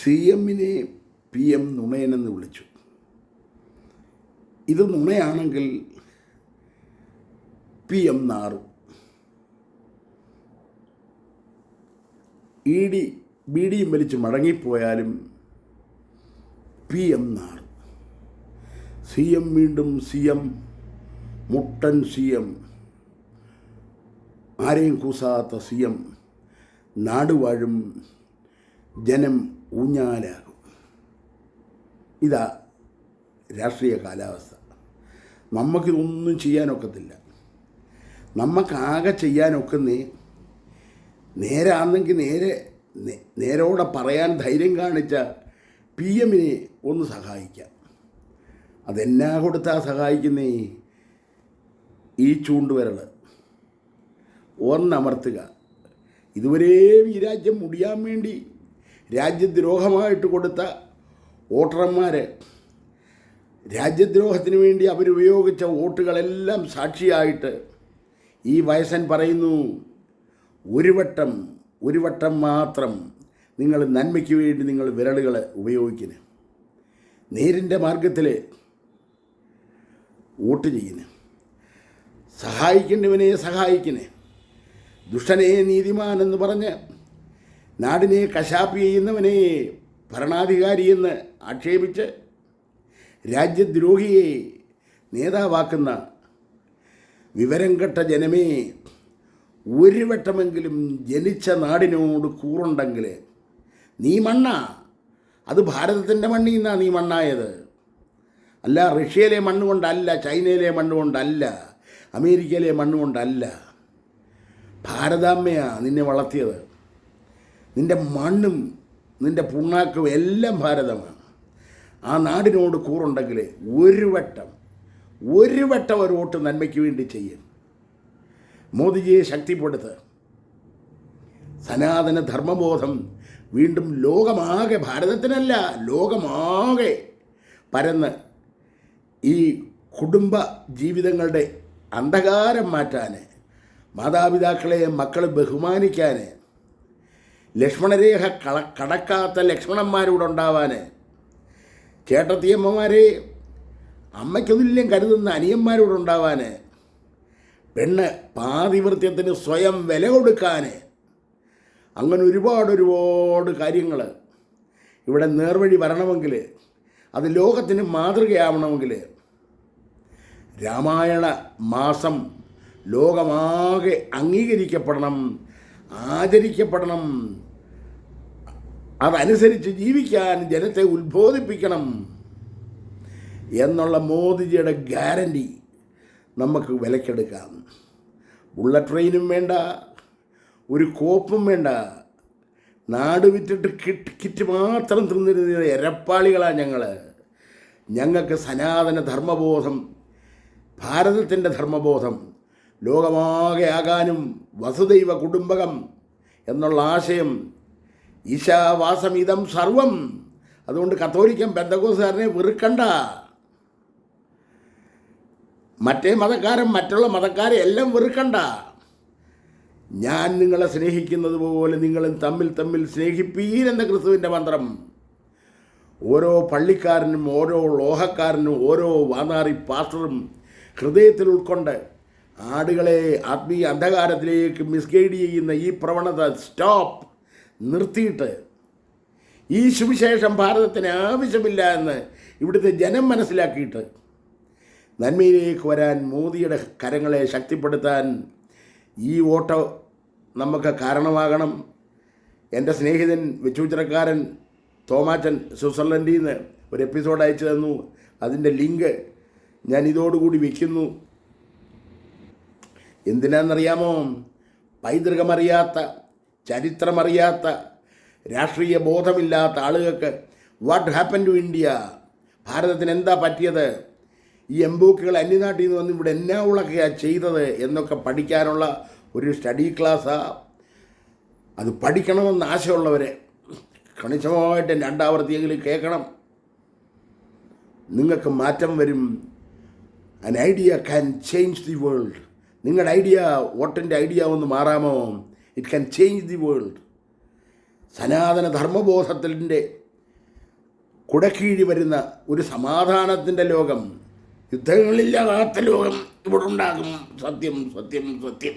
C എമ്മിനെ P M നുണയനെന്ന് വിളിച്ചു. ഇത് നുണയാണെങ്കിൽ പി എം നാറും. ഇ ഡി ബി ഡിയും വലിച്ച് മടങ്ങിപ്പോയാലും പി എം നാറും. സി എം വീണ്ടും സി എം മുട്ടൻ സി എം ആരെയും കൂസാത്ത സി എം നാടുവാഴും ജനം ഊഞ്ഞാലാകും. ഇതാ രാഷ്ട്രീയ കാലാവസ്ഥ. നമുക്കിതൊന്നും ചെയ്യാനൊക്കത്തില്ല. നമുക്കാകെ ചെയ്യാനൊക്കുന്നേ നേരാണെങ്കിൽ നേരെ നേരോടെ പറയാൻ ധൈര്യം കാണിച്ച പി എമ്മിനെ ഒന്ന് സഹായിക്കാം. അതെന്നാ കൊടുത്താ സഹായിക്കുന്നേ? ഈ ചൂണ്ടുവരൾ ഒന്നമർത്തുക. ഇതുവരെ ഈ രാജ്യം മുടിയാൻ വേണ്ടി രാജ്യദ്രോഹമായിട്ട് കൊടുത്ത വോട്ടർമാർ രാജ്യദ്രോഹത്തിന് വേണ്ടി അവരുപയോഗിച്ച വോട്ടുകളെല്ലാം സാക്ഷിയായിട്ട് ഈ വയസ്സൻ പറയുന്നു ഒരു വട്ടം ഒരു വട്ടം മാത്രം നിങ്ങൾ നന്മയ്ക്ക് വേണ്ടി നിങ്ങൾ വിരലുകൾ ഉപയോഗിക്കുന്നു നേരിന്റെ മാർഗത്തിൽ വോട്ട് ചെയ്യുന്നു സഹായിക്കേണ്ടവനെ സഹായിക്കണേ ദുഷ്ടനെ നീതിമാനെന്ന് പറഞ്ഞ് നാടിനെ കശാപ്പ് ചെയ്യുന്നവനെ ഭരണാധികാരിയെന്ന് ആക്ഷേപിച്ച് രാജ്യദ്രോഹിയെ നേതാവാക്കുന്ന വിവരം കെട്ട ജനമേ ഒരു വട്ടമെങ്കിലും ജനിച്ച നാടിനോട് കൂറുണ്ടെങ്കിൽ നീ മണ്ണ. അത് ഭാരതത്തിന്റെ മണ്ണിൽ നിന്നാണ് നീ മണ്ണായത്. അല്ല റഷ്യയിലെ മണ്ണ് കൊണ്ടല്ല ചൈനയിലെ മണ്ണ് കൊണ്ടല്ല അമേരിക്കയിലെ മണ്ണ് കൊണ്ടല്ല. ഭാരതാമ്മയാണ് നിന്നെ വളർത്തിയത്. നിന്റെ മണ്ണും നിന്റെ പുണ്ണാക്കും എല്ലാം ഭാരതമാണ്. ആ നാടിനോട് കൂറുണ്ടെങ്കിൽ ഒരു വട്ടം ഒരു വട്ടം ഒരു വോട്ട് നന്മയ്ക്ക് വേണ്ടി ചെയ്യും. മോദിജിയെ ശക്തിപ്പെടുത്ത്. സനാതന ധർമ്മബോധം വീണ്ടും ലോകമാകെ ഭാരതത്തിനല്ല ലോകമാകെ പരന്ന് ഈ കുടുംബ ജീവിതങ്ങളുടെ അന്ധകാരം മാറ്റാൻ മാതാപിതാക്കളെ മക്കളെ ബഹുമാനിക്കാൻ ലക്ഷ്മണരേഖ കള കടക്കാത്ത ലക്ഷ്മണന്മാരൂടെ ഉണ്ടാവാൻ ചേട്ടത്തിയമ്മമാരെ അമ്മയ്ക്കൊന്നില്യം കരുതുന്ന അനിയന്മാരോട് ഉണ്ടാവാൻ പെണ്ണ് പാതിവൃത്യത്തിന് സ്വയം വില കൊടുക്കാൻ അങ്ങനെ ഒരുപാട് ഒരുപാട് കാര്യങ്ങൾ ഇവിടെ നേർവഴി വരണമെങ്കിൽ അത് ലോകത്തിന് മാതൃകയാവണമെങ്കിൽ രാമായണ മാസം ലോകമാകെ അംഗീകരിക്കപ്പെടണം ആചരിക്കപ്പെടണം അതനുസരിച്ച് ജീവിക്കാൻ ജനത്തെ ഉത്ബോധിപ്പിക്കണം എന്നുള്ള മോദിജിയുടെ ഗ്യാരണ്ടി നമുക്ക് വിലക്കെടുക്കാം. ബുള്ളറ്റ് ട്രെയിനും വേണ്ട ഒരു കോപ്പും വേണ്ട. നാട് വിറ്റിട്ട് കിറ്റ് കിറ്റ് മാത്രം തിന്നിരുന്ന എരപ്പാളികളാണ് ഞങ്ങൾ ഞങ്ങൾക്ക് സനാതന ധർമ്മബോധം ഭാരതത്തിന്റെ ധർമ്മബോധം ലോകമാകെ ആകാനും വസുദൈവ കുടുംബകം എന്നുള്ള ആശയം ഈശാവാസം ഇതം സർവം. അതുകൊണ്ട് കത്തോലിക്കൻ ബന്ധകോസുകാരനെ വെറുക്കണ്ട. മറ്റേ മതക്കാരൻ മറ്റുള്ള മതക്കാരെ എല്ലാം വെറുക്കണ്ട. ഞാൻ നിങ്ങളെ സ്നേഹിക്കുന്നത് പോലെ നിങ്ങളും തമ്മിൽ തമ്മിൽ സ്നേഹിപ്പീൻ എന്ന ക്രിസ്തുവിന്റെ മന്ത്രം. ഓരോ പള്ളിക്കാരനും ഓരോ ലോഹക്കാരനും ഓരോ വാനാറി പാസ്റ്ററും ഹൃദയത്തിൽ ഉൾക്കൊണ്ട് ആടുകളെ ആത്മീയ അന്ധകാരത്തിലേക്ക് മിസ്ഗൈഡ് ചെയ്യുന്ന ഈ പ്രവണത സ്റ്റോപ്പ് നിർത്തിയിട്ട് ഈ സുവിശേഷം ഭാരതത്തിന് ആവശ്യമില്ല എന്ന് ഇവിടുത്തെ ജനം മനസ്സിലാക്കിയിട്ട് നന്മയിലേക്ക് വരാൻ മോദിയുടെ കരങ്ങളെ ശക്തിപ്പെടുത്താൻ ഈ വോട്ട് നമുക്ക് കാരണമാകണം. എന്റെ സ്നേഹിതൻ വെച്ചൂച്ചിറക്കാരൻ തോമാച്ചൻ സ്വിറ്റ്സർലൻഡിൽ നിന്ന് ഒരു എപ്പിസോഡ് അയച്ചു തന്നു. അതിന്റെ ലിങ്ക് ഞാൻ ഇതോടുകൂടി വയ്ക്കുന്നു എന്തിനാണെന്നറിയാമോ പൈതൃകമറിയാത്ത ചരിത്രമറിയാത്ത രാഷ്ട്രീയ ബോധമില്ലാത്ത ആളുകൾക്ക് വാട്ട് ഹാപ്പൻ ടു ഇന്ത്യ ഭാരതത്തിന് എന്താ പറ്റിയത്? ഈ എംബൂക്കുകൾ അന്യനാട്ടിൽ നിന്ന് വന്ന് ഇവിടെ എന്നാ ഉളക്കെയാണ് ചെയ്തത് എന്നൊക്കെ പഠിക്കാനുള്ള ഒരു സ്റ്റഡി ക്ലാസ്സാ അത് പഠിക്കണമെന്ന് ആശയമുള്ളവരെ കണിശമായിട്ട് രണ്ടാവർത്തിയെങ്കിലും കേൾക്കണം. നിങ്ങൾക്ക് മാറ്റം വരും. An idea can change the world നിങ്ങളുടെ ഐഡിയ വോട്ടിന്റെ ഐഡിയ ഒന്ന് മാറാമോ? It can change the world സനാതന ധർമ്മബോധത്തിന്റെ കുടക്കീഴി വരുന്ന ഒരു സമാധാനത്തിന്റെ ലോകം യുദ്ധങ്ങളില്ലാത്ത ലോകം ഇവിടെ ഉണ്ടാകും. സത്യം സത്യം സത്യം.